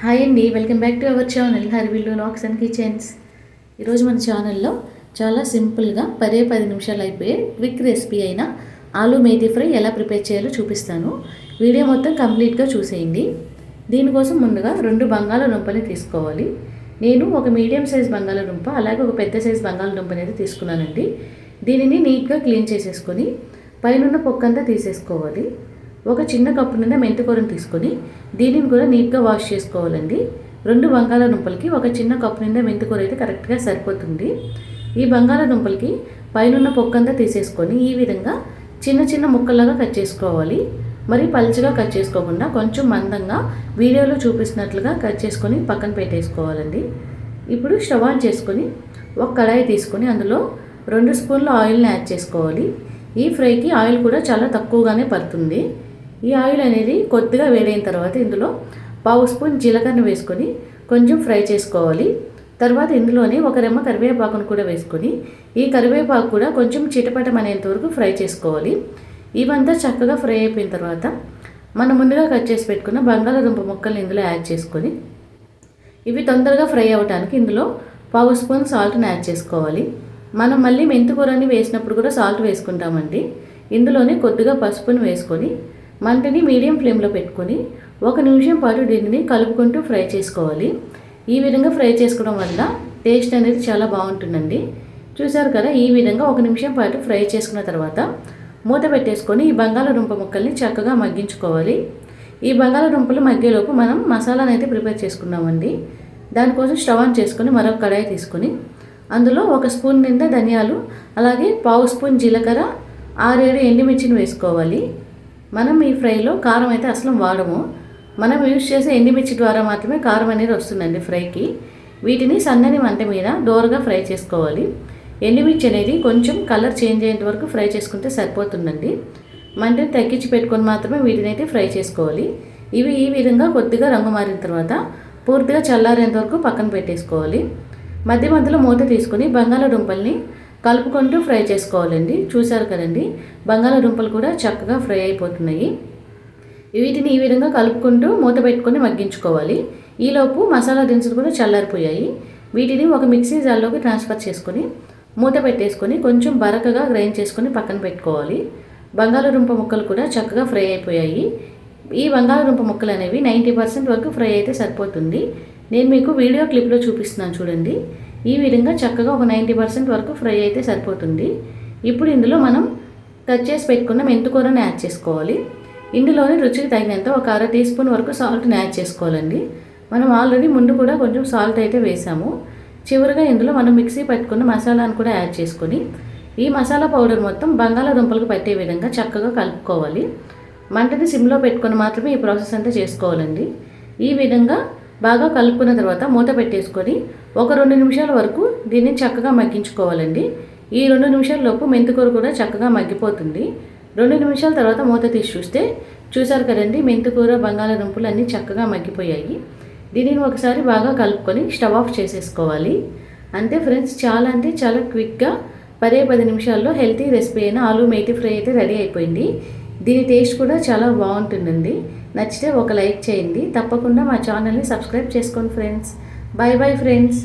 Hi అండి welcome back to our channel Harivillu lakhs and kitchens. ఈరోజు మన ఛానల్లో చాలా సింపుల్గా పదే పది నిమిషాలు అయిపోయే క్విక్ రెసిపీ అయిన ఆలూ మేతి ఫ్రై ఎలా ప్రిపేర్ చేయాలో చూపిస్తాను. వీడియో మొత్తం కంప్లీట్గా చూసేయండి. దీనికోసం ముందుగా రెండు బంగాళాదుంపని తీసుకోవాలి. నేను ఒక మీడియం సైజ్ బంగాళదుంప అలాగే ఒక పెద్ద సైజ్ బంగాళాదుంప అనేది తీసుకున్నానండి. దీనిని నీట్గా క్లీన్ చేసేసుకొని పైనున్న పొక్కంతా తీసేసుకోవాలి. ఒక చిన్న కప్పు నిండా మెంతికూరను తీసుకొని దీనిని కూడా నీట్గా వాష్ చేసుకోవాలండి. రెండు బంగాళదుంపలకి ఒక చిన్న కప్పు నిండా మెంతికూర అయితే కరెక్ట్గా సరిపోతుంది. ఈ బంగాళదుంపలకి పైనున్న పొక్కంతా తీసేసుకొని ఈ విధంగా చిన్న చిన్న ముక్కలాగా కట్ చేసుకోవాలి. మరి పలుచగా కట్ చేసుకోకుండా కొంచెం మందంగా వీడియోలో చూపిస్తున్నట్లుగా కట్ చేసుకొని పక్కన పెట్టేసుకోవాలండి. ఇప్పుడు స్టవ్ ఆన్ చేసుకొని ఒక కడాయి తీసుకొని అందులో రెండు స్పూన్ల ఆయిల్ని యాడ్ చేసుకోవాలి. ఈ ఫ్రైకి ఆయిల్ కూడా చాలా తక్కువగానే పడుతుంది. ఈ ఆయిల్ అనేది కొద్దిగా వేడైన తర్వాత ఇందులో పావు స్పూన్ జీలకర్ర వేసుకొని కొంచెం ఫ్రై చేసుకోవాలి. తర్వాత ఇందులోనే ఒక రెమ్మ కరివేపాకును కూడా వేసుకొని ఈ కరివేపాకు కూడా కొంచెం చిటపటమనేంత వరకు ఫ్రై చేసుకోవాలి. ఇవంతా చక్కగా ఫ్రై అయిపోయిన తర్వాత మనం ముందుగా కట్ చేసి పెట్టుకున్న బంగాళాదుంప ముక్కలు ఇందులో యాడ్ చేసుకొని ఇవి తొందరగా ఫ్రై అవ్వడానికి ఇందులో పావు స్పూన్ సాల్ట్ని యాడ్ చేసుకోవాలి. మనం మళ్ళీ మెంతికూరని వేసినప్పుడు కూడా సాల్ట్ వేసుకుంటామండి. ఇందులోనే కొద్దిగా పసుపుని వేసుకొని మంటని మీడియం ఫ్లేమ్లో పెట్టుకొని ఒక నిమిషం పాటు దీనిని కలుపుకుంటూ ఫ్రై చేసుకోవాలి. ఈ విధంగా ఫ్రై చేసుకోవడం వల్ల టేస్ట్ అనేది చాలా బాగుంటుందండి. చూసారు కదా ఈ విధంగా ఒక నిమిషం పాటు ఫ్రై చేసుకున్న తర్వాత మూత పెట్టేసుకొని ఈ బంగాళదుంప ముక్కల్ని చక్కగా మగ్గించుకోవాలి. ఈ బంగాళదుంపలు మగ్గేలోపు మనం మసాలాను అయితే ప్రిపేర్ చేసుకున్నామండి. దానికోసం స్టవ్ ఆన్ చేసుకొని మరొక కడాయి తీసుకొని అందులో ఒక స్పూన్ నిండా ధనియాలు అలాగే పావు స్పూన్ జీలకర్ర ఆరేడు ఎండుమిర్చిని వేసుకోవాలి. మనం ఈ ఫ్రైలో కారం అయితే అసలు వాడము. మనం యూజ్ చేసే ఎండిమిర్చి ద్వారా మాత్రమే కారం అనేది వస్తుందండి ఫ్రైకి. వీటిని సన్నని మంట మీద దోరగా ఫ్రై చేసుకోవాలి. ఎండుమిర్చి అనేది కొంచెం కలర్ చేంజ్ అయ్యేంత వరకు ఫ్రై చేసుకుంటే సరిపోతుందండి. మంటని తగ్గించి పెట్టుకొని మాత్రమే వీటిని అయితే ఫ్రై చేసుకోవాలి. ఇవి ఈ విధంగా కొద్దిగా రంగు మారిన తర్వాత పూర్తిగా చల్లారేంత వరకు పక్కన పెట్టేసుకోవాలి. మధ్య మధ్యలో మూత తీసుకొని బంగాళాదుంపల్ని కలుపుకుంటూ ఫ్రై చేసుకోవాలండి. చూశారు కదండి? బంగాళదుంపలు కూడా చక్కగా ఫ్రై అయిపోతున్నాయి. వీటిని ఈ విధంగా కలుపుకుంటూ మూత పెట్టుకొని మగ్గించుకోవాలి. ఈలోపు మసాలా దినుసులు కూడా చల్లారిపోయాయి. వీటిని ఒక మిక్సీ జార్లోకి ట్రాన్స్ఫర్ చేసుకొని మూత పెట్టేసుకొని కొంచెం బరకగా గ్రైండ్ చేసుకొని పక్కన పెట్టుకోవాలి. బంగాళదుంప ముక్కలు కూడా చక్కగా ఫ్రై అయిపోయాయి. ఈ బంగాళదుంప ముక్కలు అనేవి నైంటీ పర్సెంట్ వరకు ఫ్రై అయితే సరిపోతుంది. నేను మీకు వీడియో క్లిప్లో చూపిస్తున్నాను చూడండి. ఈ విధంగా చక్కగా ఒక నైంటీ పర్సెంట్ వరకు ఫ్రై అయితే సరిపోతుంది. ఇప్పుడు ఇందులో మనం కట్ చేసి పెట్టుకున్న మెంతుకూరని యాడ్ చేసుకోవాలి. ఇందులోని రుచికి తగినంత ఒక అర టీ స్పూన్ వరకు సాల్ట్ని యాడ్ చేసుకోవాలండి. మనం ఆల్రెడీ ముందు కూడా కొంచెం సాల్ట్ అయితే వేసాము. చివరిగా ఇందులో మనం మిక్సీ పట్టుకున్న మసాలాను కూడా యాడ్ చేసుకొని ఈ మసాలా పౌడర్ మొత్తం బంగాళాదుంపలకు పట్టే విధంగా చక్కగా కలుపుకోవాలి. మంటని సిమ్లో పెట్టుకొని మాత్రమే ఈ ప్రాసెస్ అంతా చేసుకోవాలండి. ఈ విధంగా బాగా కలుపుకున్న తర్వాత మూత పెట్టేసుకొని ఒక రెండు నిమిషాల వరకు దీన్ని చక్కగా మగ్గించుకోవాలండి. ఈ రెండు నిమిషాలలోపు మెంతికూర కూడా చక్కగా మగ్గిపోతుంది. రెండు నిమిషాల తర్వాత మూత తీసి చూస్తే చూసారు కదండి మెంతికూర బంగాళాదుంపలు అన్నీ చక్కగా మగ్గిపోయాయి. దీనిని ఒకసారి బాగా కలుపుకొని స్టవ్ ఆఫ్ చేసేసుకోవాలి. అంతే ఫ్రెండ్స్ చాలా అంటే చాలా క్విక్గా పదే పది నిమిషాల్లో హెల్తీ రెసిపీ అయిన ఆలూ మేతి ఫ్రై అయితే రెడీ అయిపోయింది. దీని టేస్ట్ కూడా చాలా బాగుంటుందండి. నచ్చితే ఒక లైక్ చేయండి. తప్పకుండా మా ఛానల్ని సబ్స్క్రైబ్ చేసుకోండి ఫ్రెండ్స్. Bye bye friends.